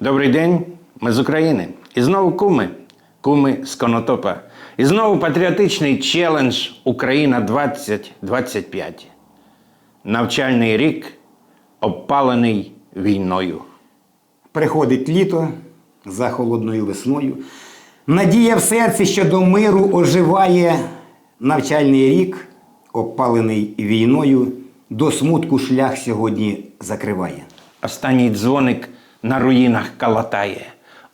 Добрий день, ми з України. І знову куми, куми з Конотопа. І знову патріотичний челендж Україна 2025. Навчальний рік обпалений війною. Приходить літо за холодною весною. Надія в серці, що до миру оживає навчальний рік, обпалений війною, до смутку шлях сьогодні закриває. Останній дзвоник на руїнах калатає.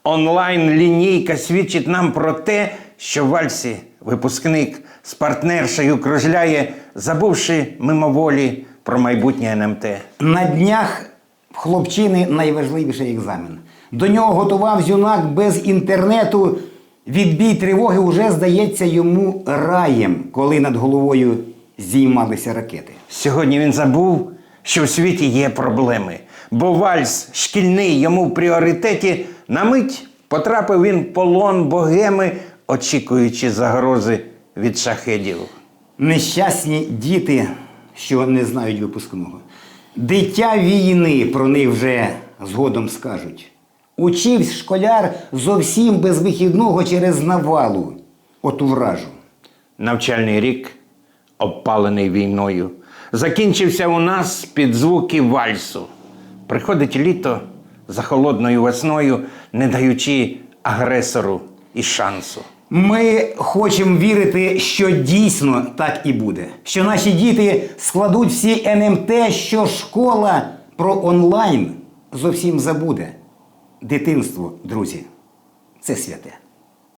Онлайн лінійка свідчить нам про те, що вальсі випускник з партнершею кружляє, забувши мимоволі про майбутнє НМТ. На днях в хлопчини найважливіший екзамен. До нього готував юнак без інтернету. Відбій тривоги уже здається йому раєм, коли над головою здіймалися ракети. Сьогодні він забув, що в світі є проблеми, бо вальс шкільний йому в пріоритеті. На мить потрапив він в полон богеми, очікуючи загрози від шахедів. Нещасні діти, що не знають випускного. Дитя війни про них вже згодом скажуть. Учився школяр зовсім без вихідного через навалу. Оту вражу. Навчальний рік, обпалений війною, закінчився у нас під звуки вальсу. Приходить літо за холодною весною, не даючи агресору і шансу. Ми хочемо вірити, що дійсно так і буде. Що наші діти складуть всі НМТ, що школа про онлайн зовсім забуде. Дитинство, друзі, це святе.